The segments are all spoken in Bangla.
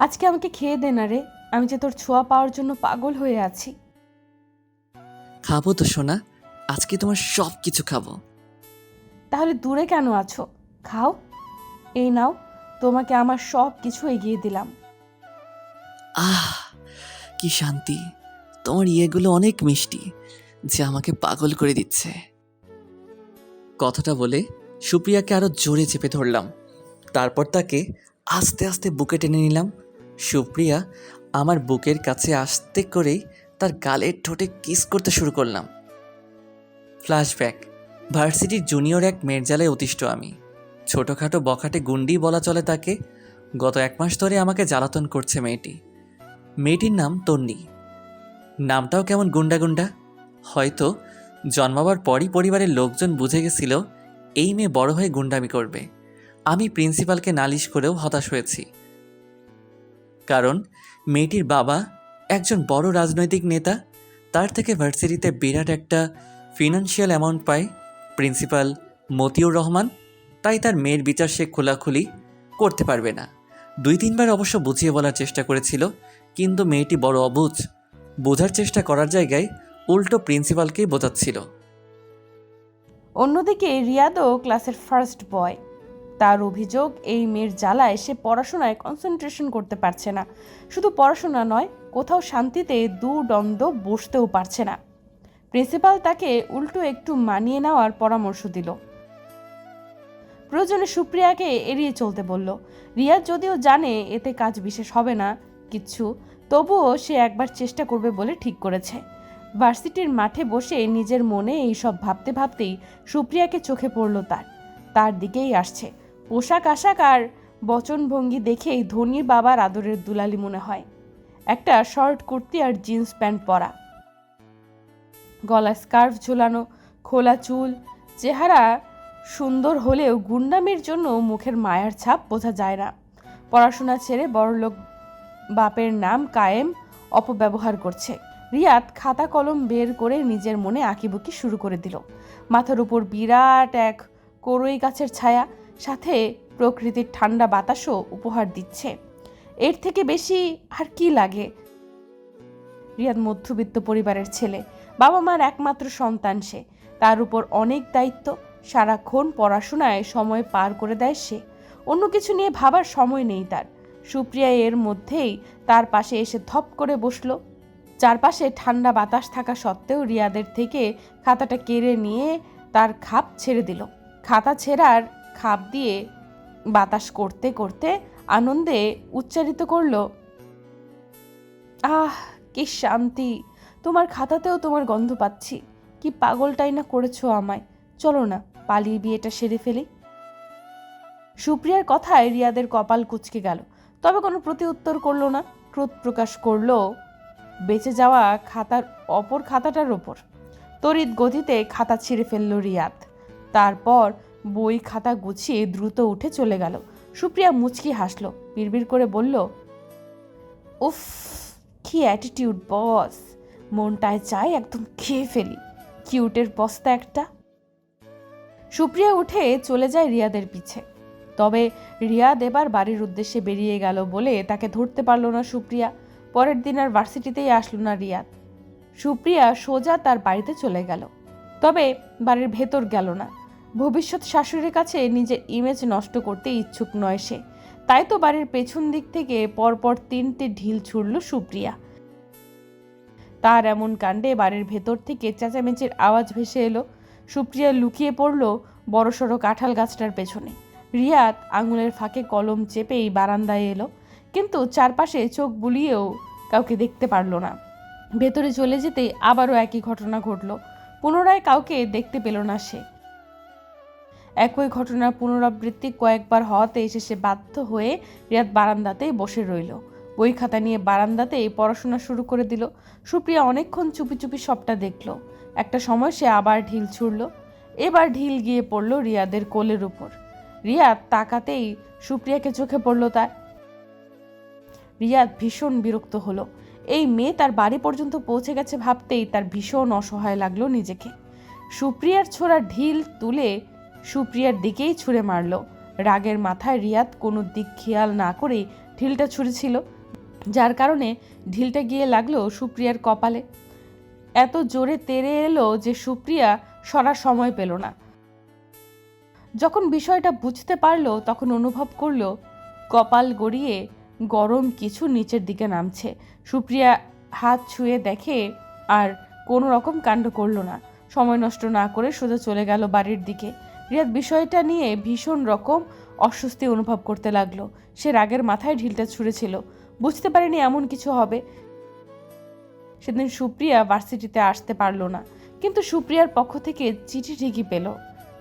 আজকে আমাকে খেয়ে দে না রে। আমি যে তোর ছোঁয়া পাওয়ার জন্য পাগল হয়ে আছি। খাব তো সোনা। আজকে তোমার সব কিছু খাব। তাহলে দূরে কেন আছো? খাও। এই নাও তোমাকে আমার সব কিছু এগিয়ে দিলাম। আহ কি শান্তি। তোমার ইয়েগুলো অনেক মিষ্টি যে আমাকে পাগল করে দিচ্ছে। কথাটা বলে সুপ্রিয়াকে আরও জোরে চেপে ধরলাম। তারপর তাকে আস্তে আস্তে বুকে টেনে নিলাম। সুপ্রিয়া আমার বুকের কাছে আসতে করেই তার গালের ঠোঁটে কিস করতে শুরু করলাম। ফ্ল্যাশব্যাক ভার্সিটির জুনিয়র এক মেয়ের জ্বালায় অতিষ্ঠ আমি। ছোটোখাটো বখাটে গুন্ডি বলা চলে তাকে। গত এক মাস ধরে আমাকে জ্বালাতন করছে মেয়েটি। মেয়েটির নাম তন্নি। নামটাও কেমন গুন্ডা গুন্ডা? হয়তো জন্মাবার পরই পরিবারের লোকজন বুঝে গেছিল, এই মেয়ে বড় হয়ে গুন্ডামি করবে। আমি প্রিন্সিপালকে নালিশ করেও হতাশ হয়েছি। কারণ মেয়েটির বাবা একজন বড় রাজনৈতিক নেতা, তার থেকে ভার্সিটিতে বিরাট একটা ফিনান্সিয়াল অ্যামাউন্ট পায় প্রিন্সিপাল মতিউর রহমান। তাই তার মেয়ের বিচার সে খোলাখুলি করতে পারবে না। দুই তিনবার অবশ্য বুঝিয়ে বলার চেষ্টা করেছিল, কিন্তু মেয়েটি বড় অবুঝ। বোঝার চেষ্টা করার জায়গায় উল্টো প্রিন্সিপালকেই বোঝাচ্ছিল। অন্যদিকে রিয়াদও ক্লাসের ফার্স্ট বয় তার অভিযোগ, এই মেয়ের জ্বালায় সে পড়াশোনায় কনসেন্ট্রেশন করতে পারছে না। শুধু পড়াশোনা নয়, কোথাও শান্তিতে দু দ্বন্দ্ব বসতেও পারছে না। প্রিন্সিপাল তাকে উল্টো একটু মানিয়ে নেওয়ার পরামর্শ দিল। প্রয়োজনে সুপ্রিয়াকে এড়িয়ে চলতে বলল রিয়াদ যদিও জানে এতে কাজ বিশেষ হবে না, কিচ্ছু, তবুও সে একবার চেষ্টা করবে বলে ঠিক করেছে। ভার্সিটির মাঠে বসে নিজের মনে এইসব ভাবতে ভাবতেই সুপ্রিয়াকে চোখে পড়ল তার। তার দিকেই আসছে। পোশাক আশাক আর বচনভঙ্গি দেখেই ধোনির বাবার আদরের দুলালি মনে হয়। একটা শর্ট কুর্তি আর জিন্স প্যান্ট পরা। গলায় স্কার্ফ ঝোলানো, খোলা চুল, চেহারা সুন্দর হলেও গুন্ডামির জন্য মুখের মায়ার ছাপ বোঝা যায় না। পড়াশোনা ছেড়ে বড়লোক বাপের নাম কায়েম অপব্যবহার করছে। রিয়াদ খাতা কলম বের করে নিজের মনে আঁকিবুকি শুরু করে দিল। মাথার উপর বিরাট এক করই গাছের ছায়া সাথে প্রকৃতির ঠান্ডা বাতাসও উপহার দিচ্ছে। এর থেকে বেশি আর কি লাগে? রিয়াদ মধ্যবিত্ত পরিবারের ছেলে। বাবা মার একমাত্র সন্তান সে। তার উপর অনেক দায়িত্ব। সারাক্ষণ পড়াশোনায় সময় পার করে দেয় সে। অন্য কিছু নিয়ে ভাবার সময় নেই তার। সুপ্রিয়া এর মধ্যেই তার পাশে এসে ধপ করে বসল। চারপাশে ঠান্ডা বাতাস থাকা সত্ত্বেও রিয়াদের থেকে খাতাটা কেড়ে নিয়ে তার খাপ ছেড়ে দিল। খাতা ছেঁড়ার খাপ দিয়ে বাতাস করতে করতে আনন্দে উচ্চারিত করল, আহ, কি শান্তি! তোমার খাতাতেও তোমার গন্ধ পাচ্ছি। কি পাগলটাই না করেছ আমায়। চলো না, পালিয়ে বিয়েটা সেরে ফেলি। সুপ্রিয়ার কথায় রিয়াদের কপাল কুচকে গেল। তবে কোনো প্রতি উত্তর করল না। ক্রোধ প্রকাশ করল, বেঁচে যাওয়া খাতার অপর খাতাটার ওপর। তড়িৎ গতিতে খাতা ছিঁড়ে ফেলল রিয়াদ। তারপর বই খাতা গুছিয়ে দ্রুত উঠে চলে গেল। সুপ্রিয়া মুচকি হাসলো, বিড়বিড় করে বলল, উফ, কি অ্যাটিটিউড বস মনটায় চাই একদম খেয়ে ফেলি। কিউটের বস্তা একটা। সুপ্রিয়া উঠে চলে যায় রিয়াদের পিছে। তবে রিয়াদ এবার বাড়ির উদ্দেশ্যে বেরিয়ে গেল বলে তাকে ধরতে পারল না সুপ্রিয়া। পরের দিন আর ভার্সিটিতেই আসলো না রিয়াদ। সুপ্রিয়া সোজা তার বাড়িতে চলে গেল। তবে বাড়ির ভেতর গেল না। ভবিষ্যৎ শাশুড়ির কাছে নিজের ইমেজ নষ্ট করতে ইচ্ছুক নয় সে। তাই তো বাড়ির পেছন দিক থেকে পরপর তিনটে ঢিল ছুড়ল সুপ্রিয়া। তার এমন কাণ্ডে বাড়ির ভেতর থেকে চেঁচামেচির আওয়াজ ভেসে এলো। সুপ্রিয়া লুকিয়ে পড়ল বড়সড় কাঁঠাল গাছটার পেছনে। রিয়াদ আঙুলের ফাঁকে কলম চেপেই বারান্দায় এলো। কিন্তু চারপাশে চোখ বুলিয়েও কাউকে দেখতে পারল না। ভেতরে চলে যেতেই আবারও একই ঘটনা ঘটল। পুনরায় কাউকে দেখতে পেল না সে। একই ঘটনার পুনরাবৃত্তি কয়েকবার হওয়াতে শেষে বাধ্য হয়ে রিয়াদ বারান্দাতেই বসে রইল। বই খাতা নিয়ে বারান্দাতেই পড়াশোনা শুরু করে দিল। সুপ্রিয়া অনেকক্ষণ চুপি চুপি সবটা দেখল। একটা সময় সে আবার ঢিল ছুড়ল। এবার ঢিল গিয়ে পড়ল রিয়াদের কোলের উপর। রিয়াদ তাকাতেই সুপ্রিয়াকে চোখে পড়ল তার। রিয়াদ ভীষণ বিরক্ত হলো। এই মেয়ে তার বাড়ি পর্যন্ত পৌঁছে গেছে ভাবতেই তার ভীষণ অসহায় লাগল নিজেকে। সুপ্রিয়ার ছোড়া ঢিল তুলে সুপ্রিয়ার দিকেই ছুঁড়ে মারল। রাগের মাথায় রিয়াদ কোনো দিক খেয়াল না করেই ঢিলটা ছুঁড়েছিল, যার কারণে ঢিলটা গিয়ে লাগল সুপ্রিয়ার কপালে। এত জোরে তেড়ে এলো যে সুপ্রিয়া সরার সময় পেল না। যখন বিষয়টা বুঝতে পারল, তখন অনুভব করল, কপাল গড়িয়ে গরম কিছু নিচের দিকে নামছে। সুপ্রিয়া হাত ছুঁয়ে দেখে আর কোনো রকম কাণ্ড করল না। সময় নষ্ট না করে সোজা চলে গেল বাড়ির দিকে। রিয়াদ বিষয়টা নিয়ে ভীষণ রকম অস্বস্তি অনুভব করতে লাগল। সে রাগের মাথায় ঢিলটা ছুঁড়েছিল। বুঝতে পারেনি এমন কিছু হবে। সেদিন সুপ্রিয়া ভার্সিটিতে আসতে পারল না। কিন্তু সুপ্রিয়ার পক্ষ থেকে চিঠি ঠিকই পেল।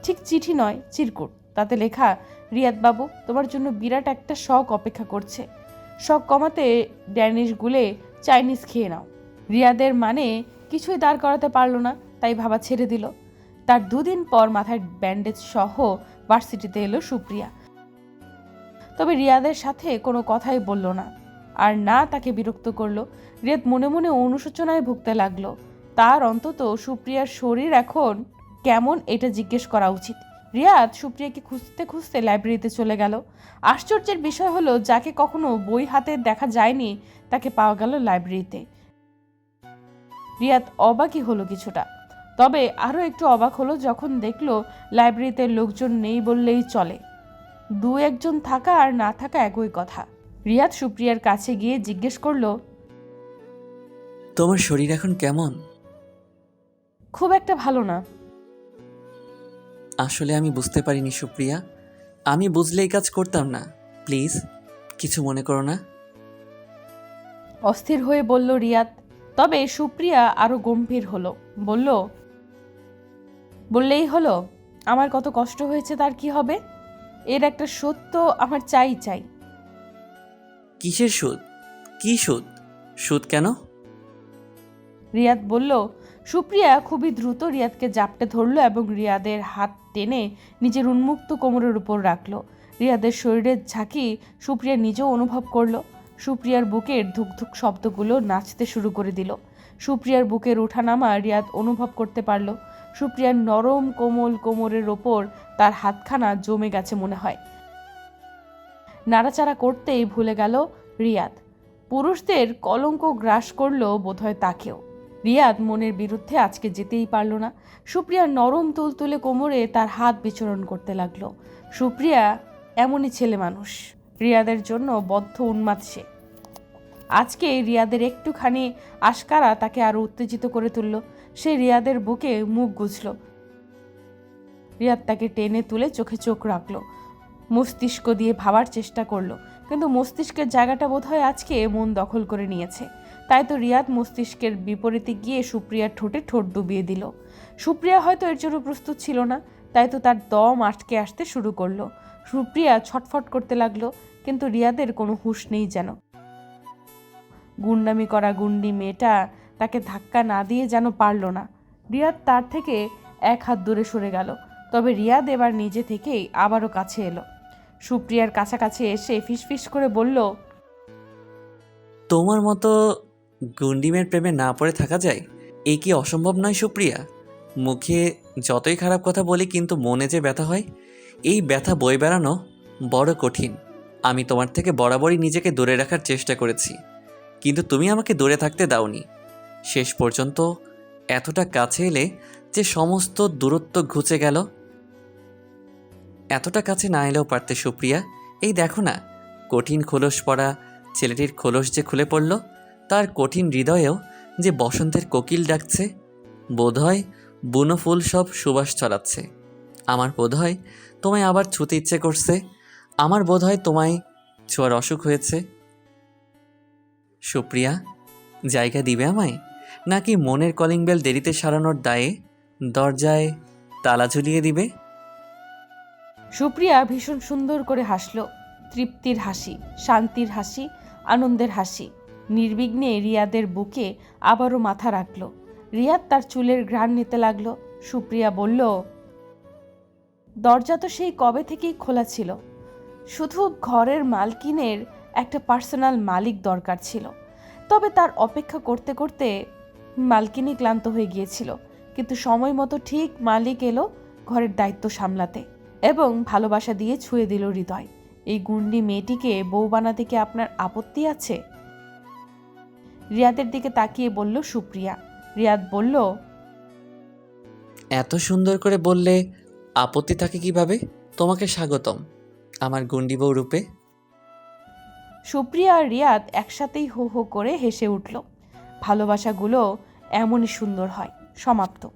ঠিক চিঠি নয়, চিরকুট। তাতে লেখা, রিয়াদ বাবু, তোমার জন্য বিরাট একটা শখ অপেক্ষা করছে। শখ কমাতে ড্যানিশ গুলে চাইনিজ খেয়ে নাও। রিয়াদের মানে কিছুই দাঁড় করাতে পারল না, তাই ভাবা ছেড়ে দিল। তার দুদিন পর মাথায় ব্যান্ডেজ সহ ভার্সিটিতে এলো সুপ্রিয়া। তবে রিয়াদের সাথে কোনো কথাই বলল না। আর না তাকে বিরক্ত করল, রিয়াদ মনে মনে অনুশোচনায় ভুগতে লাগল। তার অন্তত সুপ্রিয়ার শরীর এখন কেমন এটা জিজ্ঞেস করা উচিত। রিয়াদ সুপ্রিয়াকে খুঁজতে খুঁজতে লাইব্রেরিতে চলে গেল। আশ্চর্যের বিষয় হলো, যাকে কখনো বই হাতে দেখা যায়নি, তাকে পাওয়া গেল লাইব্রেরিতে রিয়াদ অবাকই হলো কিছুটা। তবে আরও একটু অবাক হলো যখন দেখল লাইব্রেরিতে লোকজন নেই বললেই চলে। দু একজন থাকা আর না থাকা একই কথা। রিয়াদ সুপ্রিয়ার কাছে গিয়ে জিজ্ঞেস করল তোমার শরীর এখন কেমন? খুব একটা ভালো না। আসলে আমি বুঝতে পারিনি সুপ্রিয়া। আমি বুঝলে এই কাজ করতাম না। প্লিজ কিছু মনে করো না। অস্থির হয়ে বলল রিয়াদ। তবে সুপ্রিয়া আরও গম্ভীর হলো। বলল বললেই হলো আমার কত কষ্ট হয়েছে তার কি হবে? এর একটা সত্য আমার চাই চাই। কিসের সুদ? কি সুদ? সুদ কেন? রিয়াদ বলল সুপ্রিয়া খুবই দ্রুত রিয়াদকে জাপটে ধরলো এবং রিয়াদের হাত টেনে নিজের উন্মুক্ত কোমরের উপর রাখল। রিয়াদের শরীরের ঝাঁকি সুপ্রিয়া নিজেও অনুভব করল। সুপ্রিয়ার বুকের ধুকধুক শব্দগুলো নাচতে শুরু করে দিল। সুপ্রিয়ার বুকের ওঠানামা রিয়াদ অনুভব করতে পারল। সুপ্রিয়ার নরম কোমল কোমরের ওপর তার হাতখানা জমে গেছে মনে হয়। নাড়াচাড়া করতেই ভুলে গেল রিয়াদ। পুরুষদের কলঙ্ক গ্রাস করল বোধহয় তাকেও। রিয়াদ মনের বিরুদ্ধে আজকে যেতেই পারল না। সুপ্রিয়া নরম তুলতুলে কোমরে তার হাত বিচরণ করতে লাগল। সুপ্রিয়া এমনই ছেলে মানুষ। রিয়াদের জন্য বদ্ধ উন্মাদ সে। আজকে রিয়াদের একটুখানি আশকারা তাকে আরও উত্তেজিত করে তুলল। সে রিয়াদের বুকে মুখ গুজল। রিয়াদ তাকে টেনে তুলে চোখে চোখ রাখল। মস্তিষ্ক দিয়ে ভাবার চেষ্টা করল, কিন্তু মস্তিষ্কের জায়গাটা বোধহয় আজকে মন দখল করে নিয়েছে। তাই তো রিয়াদ মস্তিষ্কের বিপরীতে গিয়ে সুপ্রিয়ার ঠোঁটে ঠোঁট ডুবিয়ে দিল। সুপ্রিয়া হয়তো এর জন্য প্রস্তুত ছিল না, তাই তো তার দম আটকে আসতে শুরু করল। সুপ্রিয়া ছটফট করতে লাগল, কিন্তু রিয়াদের কোনো হুঁশ নেই যেন। গুন্ডামি করা, গুন্ডি মেয়েটা তাকে ধাক্কা না দিয়ে যেন পারল না। রিয়াদ তার থেকে এক হাত দূরে সরে গেল, তবে রিয়াদ এবার নিজে থেকেই আবারও কাছে এলো। সুপ্রিয়ার কাছাকাছি এসে ফিসফিস করে বলল, তোমার মতো গুন্ডিমের প্রেমে না পড়ে থাকা যায়? এ কি অসম্ভব নয় সুপ্রিয়া? মুখে যতই খারাপ কথা বলি কিন্তু মনে যে ব্যথা হয়, এই ব্যথা বই বেড়ানো বড় কঠিন। আমি তোমার থেকে বরাবরই নিজেকে দূরে রাখার চেষ্টা করেছি। কিন্তু তুমি আমাকে দূরে থাকতে দাওনি। শেষ পর্যন্ত এতটা কাছে এলে যে সমস্ত দূরত্ব ঘুচে গেল। এতটা কাছে না এলেও পারতে সুপ্রিয়া, এই দেখো না, কঠিন খোলস পড়া ছেলেটির খোলস যে খুলে পড়ল, তার কঠিন হৃদয়েও যে বসন্তের কোকিল ডাকছে বোধহয় বুনো ফুল সব সুবাস ছড়াচ্ছে। আমার বোধহয় তোমায় আবার ছুতে ইচ্ছে করছে, আমার বোধহয় তোমায় ছোঁয়ার অসুখ হয়েছে। সুপ্রিয়া, জায়গা দিবে আমায়? নাকি মনের কলিং বেল দেরিতে সারানোর দায়ে দরজায় তালা ঝুলিয়ে দিবে? সুপ্রিয়া ভীষণ সুন্দর করে হাসলো। তৃপ্তির হাসি, শান্তির হাসি, আনন্দের হাসি। নির্বিঘ্নে রিয়াদের বুকে আবারও মাথা রাখল। রিয়াদ তার চুলের ঘ্রাণ নিতে লাগল। সুপ্রিয়া বলল, দরজা তো সেই কবে থেকেই খোলা ছিল। শুধু ঘরের মালকিনের একটা পার্সোনাল মালিক দরকার ছিল। তবে তার অপেক্ষা করতে করতে মালকিনই ক্লান্ত হয়ে গিয়েছিল। কিন্তু সময় মতো ঠিক মালিক এলো ঘরের দায়িত্ব সামলাতে এবং ভালোবাসা দিয়ে ছুঁয়ে দিল হৃদয়। এই গুন্ডি মেয়েটিকে বউ বানাতে কি আপনার আপত্তি আছে? রিয়াদের দিকে তাকিয়ে বলল সুপ্রিয়া। রিয়াদ বলল, এত সুন্দর করে বললে আপত্তি থাকে কীভাবে? তোমাকে স্বাগতম। আমার গুন্ডি বউ রূপে সুপ্রিয়া আর রিয়াদ একসাথেই হো হো করে হেসে উঠল। ভালোবাসাগুলো এমনই সুন্দর হয় সমাপ্ত।